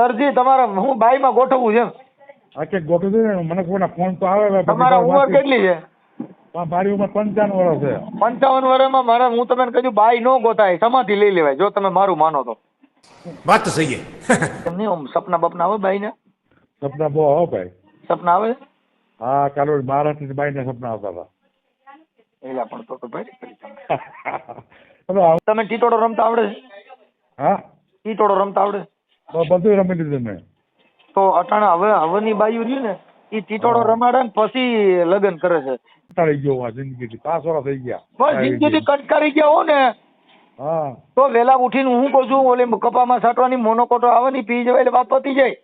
દરજી તમારે હું બાઈમાં ગોઠવું છે અચ્છા ગોઠવી દે મને કોના ફોન તો આવે તમારા ઉંમર કેટલી છે? મારી ઉંમર પંચાવન વર્ષ છે. પંચાવન વર્ષમાં મારે હું તમને કહ્યું બાઈ નો ગોતાય સમાધિ લઈ લેવાય જો તમે મારું માનો તો. વાત તો સહી તમને સપના બપના આવે ભાઈ ને સપના બહુ આવે ભાઈ. સપના આવે? હા કાલો મહારાષ્ટ્ર બાઈ ને સપના આવતા હતા. એલા પણ તો ભાઈ તમે. ટીટોડો રમતા આવડે હા? ટીટોડો રમતા આવડે બધું રમી લીધું મેં. તો અટાણે હવે હવેની બાયુ રહ્યું ને એ ચીટોડો રમાડે ને પછી લગ્ન કરે છે. કંટાળી ગયો આ જિંદગીથી. પાંચ વર્ષ થઈ ગયા. પણ જિંદગીથી કંટકારી ગયા હો ને. હા. તો વેલા ઉઠીને હું કહું છું ઓલી કપામાં સાટવાની મોનોકોટો આવે ને પી જવાય એટલે વાત પતી જાય.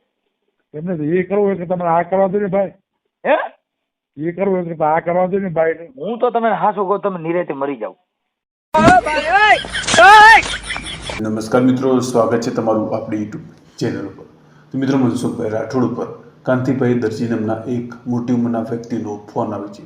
એમને તો એ કરવું હોય કે તમારે આ કરવા દો ને ભાઈ. હે? એ કરવું હોય કે આ કરવા દો ને ભાઈ. હું તો તમે હાસો કહો તમે નિરેતે મરી જાવ નમસ્કાર મિત્રો, સ્વાગત છે તમારું આપણી યુટ્યુબ ચેનલ ઉપર. તો મિત્રો મનસુખભાઈ રાઠોડ ઉપર કાંતિભાઈ દરજી નામના એક મોટી ઉંમરના વ્યક્તિનો ફોન આવે છે.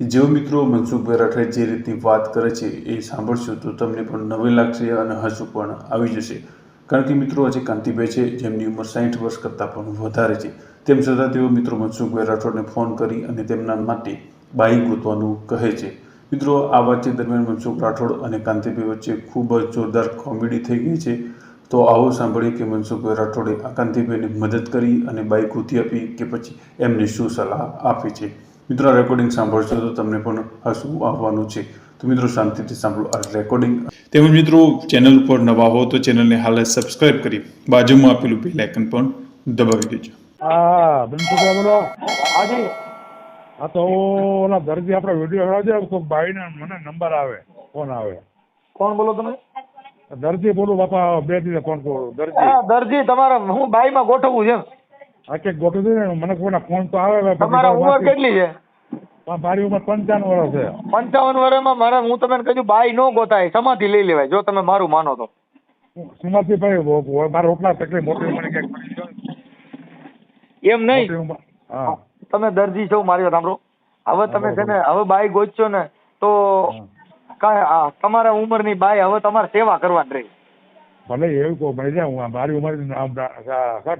જેઓ મિત્રો મનસુખભાઈ રાઠોડ જે રીતની વાત કરે છે એ સાંભળશો તો તમને પણ નવી લાગશે અને હસવું પણ આવી જશે. કારણ કે મિત્રો, આજે કાંતિભાઈ છે, જેમની ઉંમર સાઠ વર્ષ કરતાં પણ વધારે છે. તેમ છતાં તેઓ મિત્રો મનસુખભાઈ રાઠોડને ફોન કરી અને તેમના માટે બાઈક ગોતવાનું કહે છે. મિત્રો, આ વાતચીત દરમિયાન મનસુખ રાઠોડ અને કાંતિભાઈ વચ્ચે ખૂબ જ જોરદાર કોમેડી થઈ ગઈ છે. તો આવો સાંભળીએ કે મનસુખ રાઠોડે આ કાંતિભાઈને મદદ કરી અને બાઈક ગોતી આપી કે પછી એમને શું સલાહ આપી છે. મિત્રો, આ રેકોર્ડિંગ સાંભળશો તો તમને પણ હસવું આવવાનું છે. તો મિત્રો, શાંતિથી સાંભળો આ રેકોર્ડિંગ તેમજ મિત્રો, ચેનલ ઉપર નવા હો તો ચેનલને હાલ સબસ્ક્રાઇબ કરી બાજુમાં આપેલું બેલ આઇકન પણ દબાવી દેજો. હા બનસુખા બોલો હાજી હા તો ઓલા દર્દી આપડે વીડિયો હડાવજે તો ભાઈને મને નંબર આવે ફોન આવે. કોણ બોલો તમે? દર્દી બોલું બાપા બે દિવસે કરું. દર્દી હા દરજી તમારા હું બાઈમાં ગોઠવું છે હા કે ગોઠવું ને મને કોઈના ફોન તો આવે તમારા ઉંમર કેટલી છે? મારી ઉંમર પંચાવન વર્ષ છે. પંચાવન વર્ષમાં મારે હું તમને કહ્યું બાઈ નો ગોતાય સમાધિ લઈ લેવાય જો તમે મારું માનો તો. સમાધિ ભાઈ મારા રોટલા તકલીફ મોટી ઉંમર ક્યાંક ને. એમ નહીં? હા. તમે દરજી છો મારી વાત સાંભળો. હવે તમે છે ને હવે બાઈ ગોતશો ને તો કાંઈ તમારા ઉંમરની બાઈ હવે તમારે સેવા કરવાની રહી. ભલે એવું કહો મળી હું મારી ઉંમર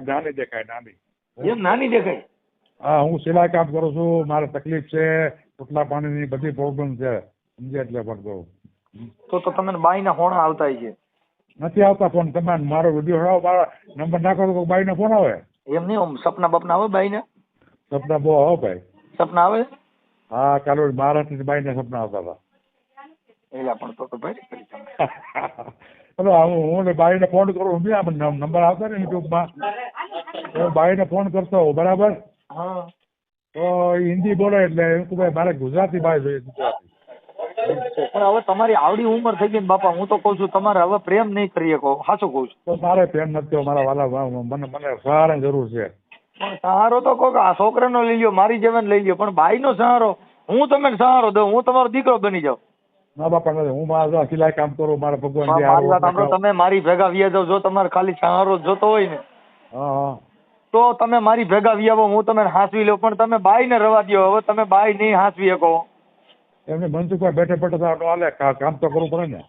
નાની દેખાય નાની. એમ નાની દેખાય? હા હું સિલાઈ કામ કરું છું મારે તકલીફ છે પોટલા પાણીની બધી પ્રોબ્લેમ છે સમજે એટલે પણ કહું તો તો તમને બાઈના ફોન આવતા છે. નથી આવતા ફોન તમે મારો વીડિયો હડાવો મારા નંબર નાખો તો બાઈને ફોન આવે. એમ નહીં સપના બપના આવે બાઈને? સપના બહુ આવો ભાઈ. સપના આવે? હા કાલો ભારત બાઈ ને સપના આવતા હતા. એલા પણ તો તો ભાઈ તમે. હું હું બાઈને ફોન કરું બી આમ નંબર આવતા ને યુટ્યુબમાં તો બાઈને ફોન કરતો હોઉં બરાબર? હા. તો હિન્દી બોલે એટલે એમ કે ભાઈ મારે ગુજરાતી ભાઈ જોઈએ ગુજરાતી. પણ હવે તમારી આવડી ઉંમર થઈ ગઈ ને બાપા હું તો કહું છું તમારે હવે પ્રેમ નહીં કરી શકો સાચું કહું છું. તો મારે પ્રેમ નથી મારા વાલા મને મને સહારા જરૂર છે. સહારો તો કોક આ છોકરાનો લઈ લ્યો મારી જેવાને લઈ લ્યો પણ ભાઈનો સહારો હું તમને સહારો દઉં હું તમારો દીકરો બની જાઉં. ના બાપા હું મારા સિલાઈ કામ કરું મારા ભગવાન મારી વાત સાંભળો તમે મારી ભેગા વ્યા જાવ જો તમારે ખાલી સહારો જોતો હોય ને. તો તમે મારી ભેગા વ્યાવો હું તમને હાંસવી લઉં પણ તમે બાઈને રવા દ્યો હવે તમે બાઈ નહીં હાંસવી શકો. એમને મનસુખભાઈ બેઠે બેઠે તો હાલે કામ તો કરવું પડે ને.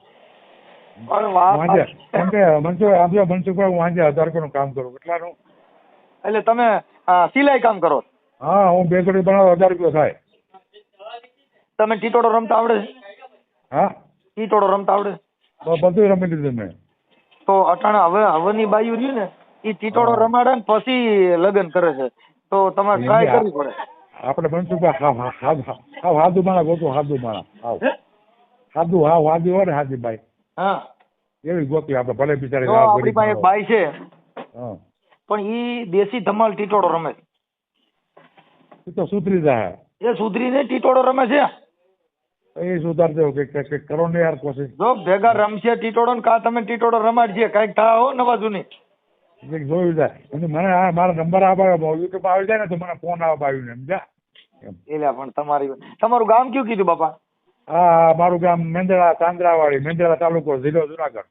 પણ વાત કેમ કે મનસુખ આમ જો મનસુખભાઈ હું વાંજે હજાર રૂપિયાનું કામ કરું. કેટલાનું એટલે તમે સિલાઈ કામ કરો? હા હું બેસડી જોડી હજાર રૂપિયા થાય. તમે ટીટોડો રમતા આવડે હા? ટીટોડો રમતા આવડે બધું રમી લીધું મેં. તો અટાણા હવે હવેની બાયુ રહ્યું ને એ ટીટોડો રમાડે ને પછી લગ્ન કરે છે. તો તમારે ટ્રાય કરવી પડે. આપણે મનસુખભાઈ હા હાદુ માણા ગોતું હાદુ માણા હાવ હાદુ હાવ હાદુ હોય ને હાદી ભાઈ હા. એવી ગોતી આપણે ભલે બિચારી આપણી પાસે. બાઈ છે. હા. પણ ઈ દેશી ધમાલ ટીટોડો રમે છે. એ તો સુધરી જાય એ સુધરીને ટીટોડો રમે છે. એ સુધાર દેવો કે કે- કે કરો ને યાર કોશિશ. જો ભેગા રમશે ટીટોડો ને કા તમે ટીટોડો રમાડજે કાંઈક થા હો નવા જૂની. જોયું જાય અને મને આ મારો નંબર આવે યુટ્યુબ આવી જાય ને તો મને ફોન આવ્યું ને સમજા એટલે પણ તમારી તમારું ગામ કયું કીધું બાપા? હા મારું ગામ મેંદરા ચાંદ્રાવાડી મેંદરા તાલુકો જિલ્લો જુનાગઢ.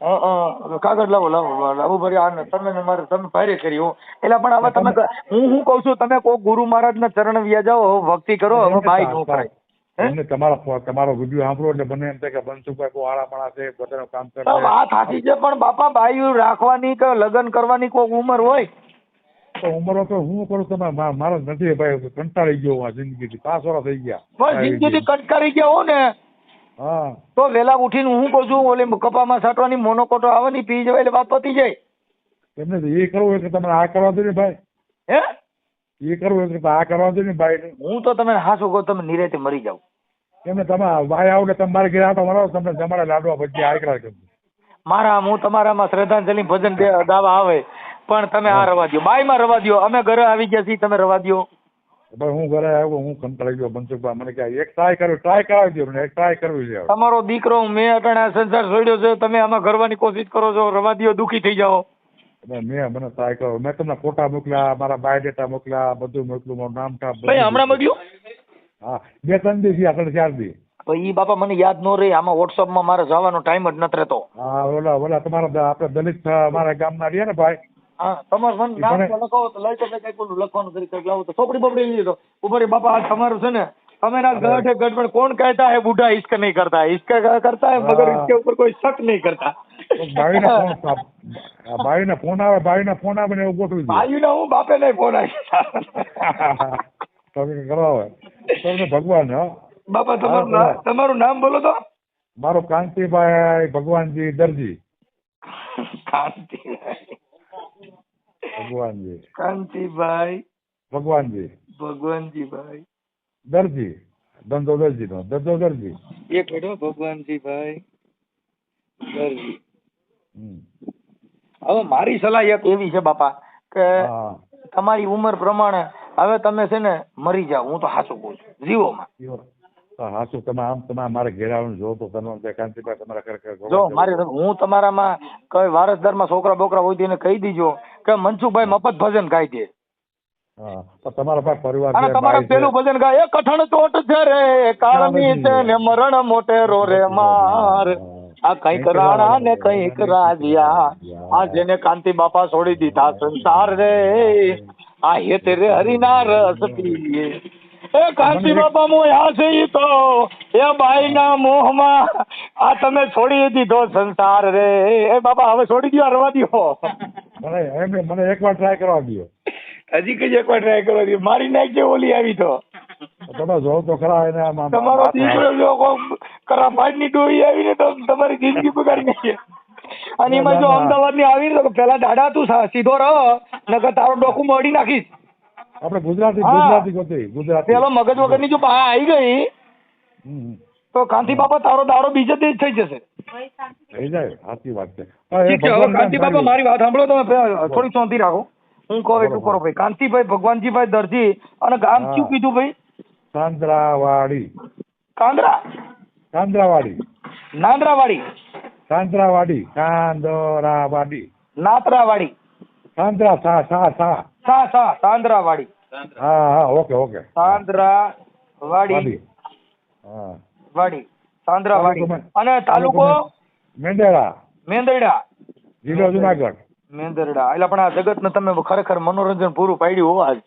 હં. કાગળ લાવો લાવો લાવો ભરી આ તમે મારે તમે ભારે કરી હું. એટલે પણ હવે તમે હું હું કહું છું તમે કોઈ ગુરુ મહારાજ ના ચરણ વ્યા જાઓ ભક્તિ કરો હવે ભાઈ નો કરાય એમને તમારા તમારો વીડિયો સાંભળો એટલે મને એમ થાય કે બનસુભાઈ બહુ સારા છે કામ કરે. વાત સાચી છે પણ બાપા ભાઈ રાખવાની કે લગ્ન કરવાની કોઈ ઉંમર હોય? તો ઉંમરો તો હું કરું તમે મારા નથી ભાઈ કંટાળી ગયો જિંદગી જિંદગીથી. પાંચ વર્ષ થઈ ગયા. પણ જિંદગીથી કંટકારી ગયા હો ને હા. તો વેલા ઉઠીને હું કહું છું ઓલી કપામાં સાટવાની મોનોકોટો આવે ને પી જવાય એટલે વાત પતી જાય. એમને તો એ કરવું કે તમારે આ કરવા દે ને ભાઈ. હે? એ કરવું કે આ કરવા દે ને ભાઈ. હું તો તમે હાસો કહું તમે નિરેતે મરી જાવ એમને તમે ભાઈ આવો એટલે તમારે ઘેર આટો મારો તમને જમાડા લાડવા ભજીયા કરવા કેમ મારા હું તમારામાં શ્રદ્ધાંજલિ ભજન દાવા આવે પણ તમે આ રવા દો બાયમાં રવા દો અમે ઘરે આવી ગયા છીએ તમે રવા દો ભાઈ હું ઘરે આવ્યો હું કંટાળી ગયો મનસુખભાઈ મને કે એક ટ્રાય કર્યો ટ્રાય કરાવી દો મને એક ટ્રાય કરવી છે તમારો દીકરો મેં અટાણે સંસાર છોડ્યો છે તમે આમાં કરવાની કોશિશ કરો છો રવા દો દુખી થઈ જાઓ. મેં મને ટ્રાય કર્યો. મેં તમને ફોટા મોકલ્યા મારા બાયોડેટા મોકલ્યા બધું મોકલું મારું નામ ભાઈ હમણાં મોકલ્યું? હા બે ત્રણ દિવસ આગળ ચાર દી તો ઈ બાપા મને યાદ ન રહી આમાં વોટ્સઅપમાં મારે જવાનો ટાઈમ જ નથી રહેતો. હા ઓલા ઓલા તમારા આપણે દલિત મારા ગામના રહ્યા ને ભાઈ હા તમારું મને નામ મને- તો લખાવો તો લઈ તો કઈક ઓલું લખવાનું કરી કંઈક લાવો તો ચોપડી બોપડી લીધો ઉપર બાપા આ તમારું છે ને તમે ના ગઢ હે ગઢ પણ કોણ કહેતા હે બુઢા ઇશ્ક નહીં કરતા ઇશ્ક કરતા હે મગર હા. इसके ऊपर कोई शक नहीं करता તો ભાઈને ફોન આ ભાઈને ફોન આવે ભાઈને ફોન આવે ને એવું ગોઠવી દો ભાઈ હું બાપે નહીં ફોન આવી તમે કરાવે તમને ભગવાન હો બાપા તમારું હા, નામ તમારું નામ બોલો તો મારો કાંતિભાઈ ભગવાનજી દરજી કાંતિભાઈ ભગવાનજી. કાંતિભાઈ. ભગવાનજી. ભગવાનજીભાઈ. દરજી. ધંધો દરજી નો ધંધો દરજી એક મિનિટ ભગવાનજીભાઈ. દરજી. હવે મારી સલાહ એક એવી છે બાપા કે તમારી ઉંમર પ્રમાણે હવે તમે છે ને મરી જાઓ હું તો સાચું કહું છું. જીવોમાં. હા હાચું તમે આમ તમે મારે ઘેર આવીને જો તો તમે કાંતિભાઈ તમારા ખરેખર જો મારી હું તમારામાં કઈ વારસદારમાં છોકરા બોકરા હોય તો કહી દીજો કે મનસુખભાઈ મફત ભજન ગાઈ દે. તમારા પાસે પરિવાર અને તમારા પેલું ભજન ગાય એ કઠણ ચોટ છે રે કાળની છે ને મરણ મોટેરો રે માર. આ કંઈક રાણા ને કંઈક રાજ્યા આ જેને કાંતિ બાપા છોડી દીધા સંસાર રે આ હેત રે હરિના રસ પીએ એ કાંતિ બાપા મો આ છે ઈ તો એ બાઈના મોહમાં આ તમે છોડી દીધો સંસાર રે. એ બાપા હવે છોડી દો રવા દો મને મને એકવાર ટ્રાય કરવા દો હજી કઈ એકવાર ટ્રાય કરવા દો મારી નાખજે ઓલી આવી તો. તમે જો તો ખરા એને તમારો દીકરો જો કરા ની ડોહી આવીને તો તમારી જિંદગી બગાડી નાખીએ અને એમાં જો અમદાવાદની. આવી તો પેલા દાડા તું સીધો રહો નકર તારો ડોકું મોડી નાખીશ. આપણે ગુજરાતી ગુજરાતી ગોતી ગુજરાતી. પેલો મગજ વગરની જો બહાર આવી ગઈ તો કાંતિ બાપા તારો દાડો બીજે દી થઈ જશે. થઈ જાય સાચી વાત છે. કાંતિ બાપા મારી વાત સાંભળો તમે થોડી શાંતિ રાખો. હું કહો એટલું કરો ભાઈ. કાંતિભાઈ ભગવાનજીભાઈ દરજી અને ગામ. શું કીધું ભાઈ? સાંદ્રાવાડી. કાંદરા? કાંદરાવાડી નાંદરાવાડી. કાંદરાવાડી કાંદરાવાડી નાતરાવાડી. સાંદ્રા સા સા સા. સા સા સાંદરાવાડી. હા હા ઓકે ઓકે. સાંદરાવાડી વાડી. હા. વાડી. સાંદરાવાડી તાલુકો અને તાલુકો? મેંદેડા. મેંદરડા જિલ્લો જુનાગઢ. મેંદરડા એટલે પણ આ જગત ને તમે ખરેખર મનોરંજન પૂરું પાડ્યું હોવા જો.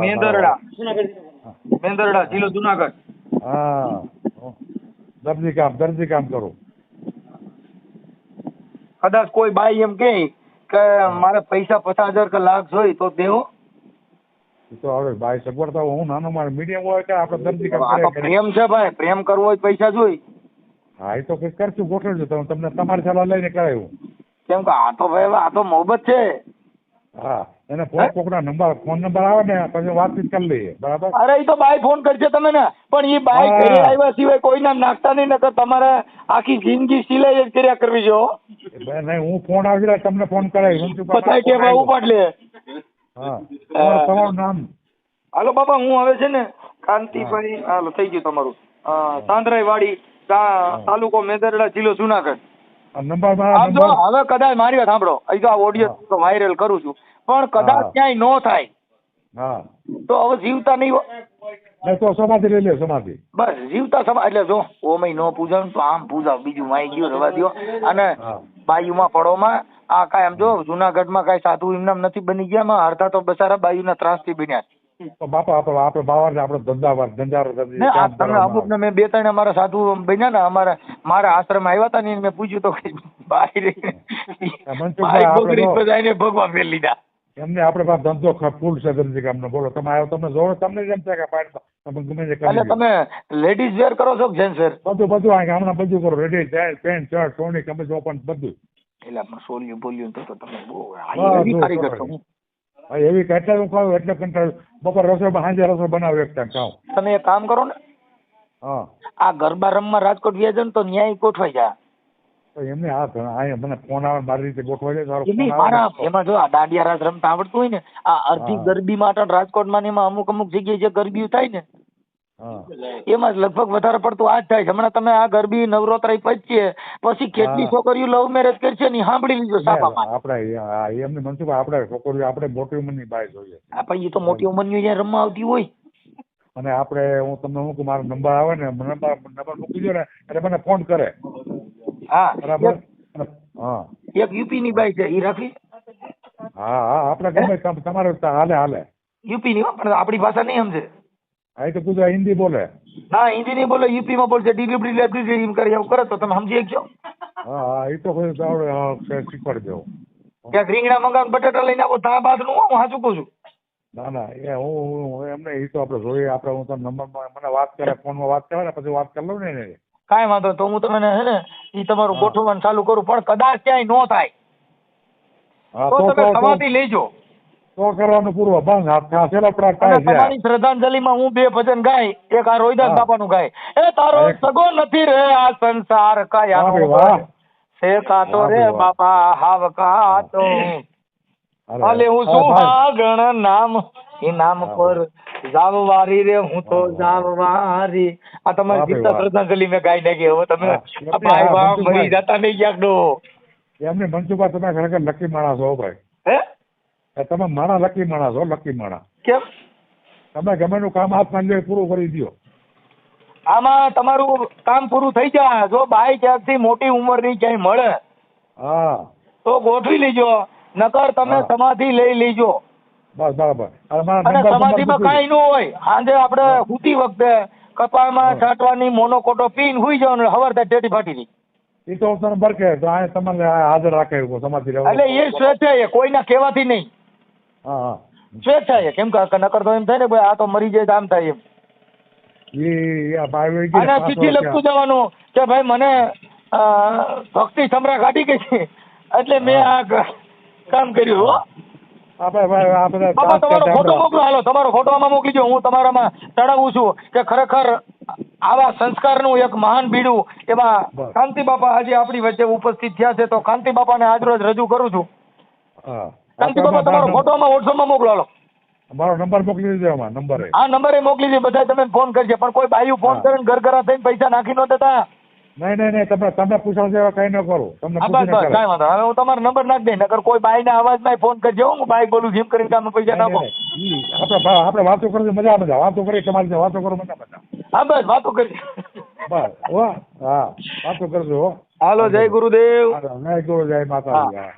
મેંદરડા મેંદરડા જિલ્લો જુનાગઢ. હા. દરજી કામ દરજી કામ કરું. કદાચ કોઈ બાઈ એમ કે કે મારે પૈસા પચાસ હજાર કે લાખ જોઈ તો દેવો. તો હવે ભાઈ સગવડ તો હું નાનો મારો મીડિયમ હોય કે આપણે દરજી કામ આ તો કરીએ. પ્રેમ છે ભાઈ પ્રેમ કરવો હોય પૈસા જોઈ. હા એ તો કઈ કરશું ગોઠવજો. તમે તમને તમારી સલાહ લઈને કરાયું કેમ કે આ તો ભાઈ આ તો મોહબત છે. હા એને ફોન કોકના નંબર ફોન નંબર આવે ને પછી વાતચીત કરી લઈએ. બરાબર? અરે એ તો બાય ફોન કરશે તમે ને. પણ એ બાય ઘરે આવ્યા સિવાય કોઈના નાખતા નહીં નકર તમારે આખી જિંદગી સિલાઈ જ કર્યા કરવી જો. નહીં હું ફોન આવી રહ્યા તમને ફોન કરાવી હું કે ઉપાડ લે. તમારું તમારું નામ? હાલો બાપા હું હવે છે ને કાંતિભાઈ હાલો થઈ ગયું તમારું. સાંદરાઈ વાડી તાલુકો મેદરડા જિલ્લો જુનાગઢ. હવે કદાચ મારી વાત સાંભળો. અહીં તો આ ઓડિયો વાયરલ કરું છું. પણ કદાચ ક્યાંય નો થાય. તો હવે જીવતા નહીં તો સમાધિ લઈ લે સમાધિ. બસ જીવતા સમા એટલે જો ઓમય નો પૂજા તો આમ પૂજા બીજું માય ગયું રવા દો અને બાયુમાં પડોમાં આ કાંઈ આમ જો જુનાગઢમાં કાંઈ સાધુ એમનામ નથી બની ગયા માં અડધા તો બસારા બાયુના ત્રાસથી બન્યા છે. તો બાપા આપણે આપણે બાવા આપણે ધંધાવાર ધંધારો ધંધી ને આ કામ તમે અમુક ને મેં બે ત્રણ અમારા સાધુ બન્યા ને અમારા મારા આશ્રમ આવ્યા હતા ને મેં પૂછ્યું તો કે બાઈ મનસુખભાઈ, બાઈ આપણે બગડી જો- બધાને ભગવા ફેર લીધા. એમને આપણે પાસે ધંધો ફૂલ છે ધંધી કામનો બોલો તમે આવ્યો તમને જોડો તમને જેમ છે કે પાડ તમે ગમે તે એટલે તમે લેડીઝ વેર કરો છો કે જેન્ટ્સ વેર બધું બધું આ ગામના બધું કરો. લેડીઝ પેન્ટ શર્ટ સોની કમીજ ઓપન બધું. એટલે આપણે સોલ્યું બોલ્યું તો તમે બહુ sorry. હા, એવી કેટલા હું ખાવ એટલે કંટાળ બપોર રસોઈ સાંજે રસોઈ બનાવ એક ટાઈમ ખાવ તમે એક કામ કરો ને. હા. આ ગરબા રમવા રાજકોટ વ્યાજ તો ન્યાય ગોઠવાઈ જાય એમને આ અહીંયા મને ફોન આવે મારી રીતે ગોઠવાઈ જાય સારો મારા એમાં જો આ દાંડિયા રાસ રમતા આવડતું હોય ને આ અડધી ગરબી માટે રાજકોટમાં ને એમાં અમુક અમુક જગ્યાએ જે ગરબી થાય ને એમાં લગભગ વધારે પડતું આ જ થાય છે. હમણાં તમે આ ગરબી નવરાત્રી પચીએ પછી કેટલી છોકરીઓ લવ મેરેજ કરશે ને સાંભળી લીધો સાપામાં. આપણે એમને મનસુખ આપણે છોકરીઓ આપણે મોટી ઉંમરની બાય જોઈએ. આપણે એ તો મોટી ઉંમરની જ્યાં રમવા આવતી હોય. અને આપણે હું તમને હું મારો નંબર આવે ને નંબર નંબર મૂકી દો ને એટલે મને ફોન કરે. હા બરાબર? હા. એક યુપી ની બાઈ છે ઈ રાખી? હા હા આપણે ગમે તમારે હાલે હાલે. યુપી ની પણ આપણી ભાષા નહીં સમજે. આ તો ગુજરાત હિન્દી બોલે. ના હિન્દી નહીં બોલે યુપી માં બોલશે ડિલિવરી લેબરી કરે એવું કરે તો તમે સમજી શકશો. હા હા એ તો કોઈ આવડે હા, શીખવાડી દેવું ક્યાંક રીંગણા મંગાવ બટાટા લઈને આવો તા બાદનું હું હાચું કહું છું? ના ના એ હું હું- હું એમને એ તો આપણે જોઈએ આપણે હું તમને નંબર મને વાત કરે ફોનમાં વાત કરે ને પછી વાત કરી લઉં ને કાંઈ વાંધો તો હું તમને હે ને ઈ તમારું હા. ગોઠવવાનું ચાલુ કરું પણ કદાચ ક્યાંય નો થાય. હા તો તમે સમાધિ લેજો. તો કરવાનું પૂરું. બંધ. હાથ છે. તમારી શ્રદ્ધાંજલિમાં હું બે ભજન ગાય એક આ રોહિદાસ બાપાનું ગાય. એ તારો સગો નથી રે આ સંસાર વાહ. છે કાતો રે બાપા હાવ કાતો. અલે હું સુહાગણ નામ. એ નામ પર જાવવારી રે હું તો. જાવવારી. આ તમારી ગીતા શ્રદ્ધાંજલિ મેં ગાઈ. નાખી હવે તમે ભાઈ વાહ મરી જતા નહીં ક્યાંક ડો એમને મનસુખભાઈ તમે ખરેખર લકી માણસ હો ભાઈ. તમે માણા લકી માણા છો લકી માણા કેમ? તમે ગમે નું કામ હાથમાં લ્યો પૂરું કરી દો આમાં તમારું કામ પૂરું થઈ જાય. જો બાઈ ક્યાંકથી મોટી ઉંમરની ક્યાંય મળે હા. તો ગોઠવી લેજો. નકર તમે સમાધિ લઈ લેજો. બસ બરાબર. અને સમાધિમાં કાંઈ ન હોય. સાંજે આપણે સૂતી વખતે કપાળમાં. છાંટવાની મોનોકોટો પીન હુઈ જવાનું હવાર થાય ટેટી ફાટી ની એ તો તમને બરકે તો આ તમારે હાજર રાખે સમાધિ એટલે એ સ્વેચ્છાએ કોઈના કહેવાથી નહીં. હા હા. સ્વેચ્છાએ કેમ કે નકર તો એમ થાય ને ભાઈ આ તો મરી જાય આમ થાય એમ. અને ચિઠ્ઠી લખતું જવાનું કે ભાઈ મને ભક્તિ સમરા કાઢી ગઈ છે. એટલે મેં આ કામ કર્યું હો. તમારો ફોટો મોકલો હાલો તમારો ફોટો આમાં મોકલીજો હું તમારામાં ચડાવું છું કે ખરેખર આવા સંસ્કારનું એક મહાન બીડું એમાં કાંતિ બાપા આજે આપણી વચ્ચે ઉપસ્થિત થયા છે. તો કાંતિ બાપાને આજરોજ રજૂ કરું છું. હા. તમારો ફોટો આમાં વોટ્સઅપમાં મોકલો મારો નંબર મોકલી દેજો આમાં નંબર આ નંબરે મોકલી દે બધા તમે ફોન કરજો. પણ કોઈ બાયું ફોન હા. કરે ને ઘરઘરા થઈને પૈસા નાખી ન દેતા. નહીં નહીં નહીં તમે તમે પૂછો જેવા કઈ ન કરું. તમને બસ બસ કાંઈ વાંધો હવે હું તમારો નંબર નાખી દઈ નકર કોઈ બાઈના અવાજમાં ફોન કરજો હું. બાઈક બોલું જેમ કરીને તમે પૈસા નાખો. આપણે આપણે વાતો કરજો મજા મજા વાતો કરી તમારી સાથે વાતો કરો મજા મજા હા બસ વાતો કરજો બસ હો હા વાતો કરજો હો. હાલો જય ગુરુદેવ. જય ગુરુ જય માતાજી હા.